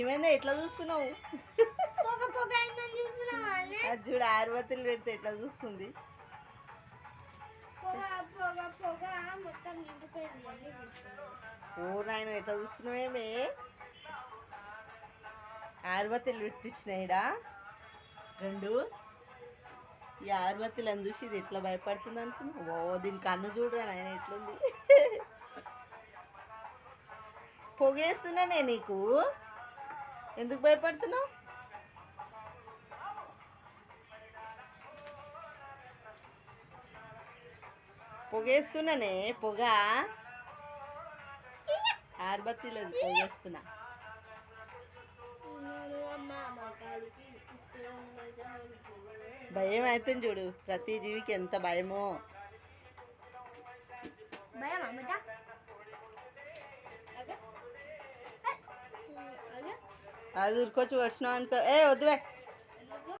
ఏమైందా? ఎట్లా చూస్తున్నావు? అనే? అది చూడు ఆరువత్తులు పెడితే ఎట్లా చూస్తుంది? అని. ఓ నాయన ఎట్లా చూస్తున్నావేమే ఆరువత్తులు పెట్టించినాయిడా రెండు. ఈ ఆరువత్తులను చూసి ఇది ఎట్లా భయపడుతుంది అనుకున్నా ఓ దీని కన్ను చూడరా నాయన ఎట్లుంది? పొగేస్తున్నానే నీకు. ఎందుకు భయపడుతున్నావు? పొగేస్తున్నానే పొగ. ఆర్బత్తిలేదు పొగేస్తున్నా. భయం అవుతుంది చూడు ప్రతి జీవికి ఎంత భయమో. అది ఉరికొచ్చి వచ్చినావు అనుకో. ఏ వద్దువే.